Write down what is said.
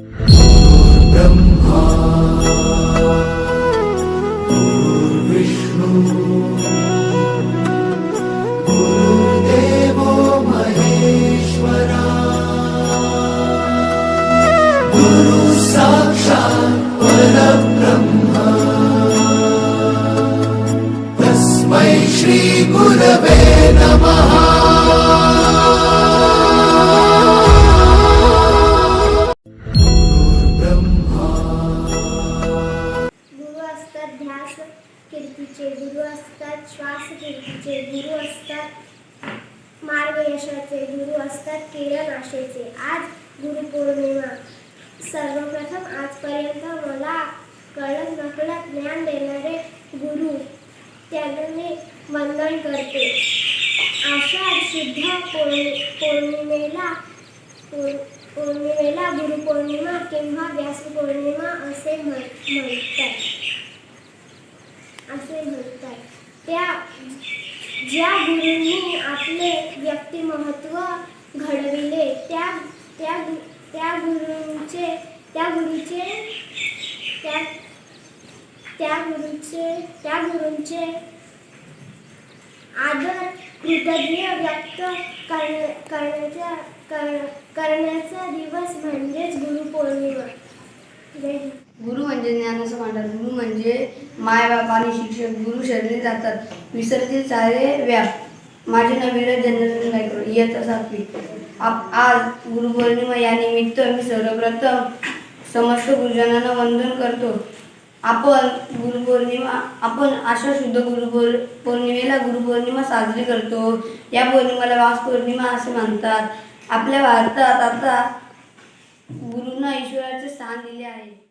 you ध्यास कीर्तीचे गुरु असतात श्वास कीर्तीचे गुरु असतात मार्ग यशाचे गुरु असतात किरण आशेचे आज गुरुपौर्णिमा. सर्वप्रथम आजपर्यंत मला कळत नकळत ज्ञान देणारे गुरु त्यांना मी वंदन करते. आषाढ शुद्ध पौर्णि- पौर्णिमेला पौर्णिमेला गुरुपौर्णिमा किंवा व्यास पौर्णिमा असे म्हण- म्हणतात. असे म्हणतात. त्या ज्या गुरूंनी आपले व्यक्तिमत्व घडविले त्या त्या गु- त्या गुरूंचे त्या गुरुचे त्या त्या गुरुचे त्या गुरूंचे आदर कृतज्ञ व्यक्त करण्याचा कर- करण्याचा दिवस म्हणजेच गुरुपौर्णिमा. गुरु म्हणजे ज्ञानाचा भांडार. गुरु म्हणजे मायबाप आणि शिक्षक. गुरु शरणी जातात. विसरते सारे व्याप. माझे नवीन विरज जन्मदिन गायकवाड इयत्ता सातवी आप आज गुरुपौर्णिमा या निमित्त मी सर्वप्रथम समस्त गुरुजनांना वंदन करतो. आपण गुरुपौर्णिमा आपण अशा शुद्ध गुरुपौर पौर्णिमेला गुरुपौर्णिमा साजरी करतो. या पौर्णिमेला वास पौर्णिमा असे म्हणतात आपल्या भारतात आता गुरुंना ईश्वराचे स्थान दिले आहे.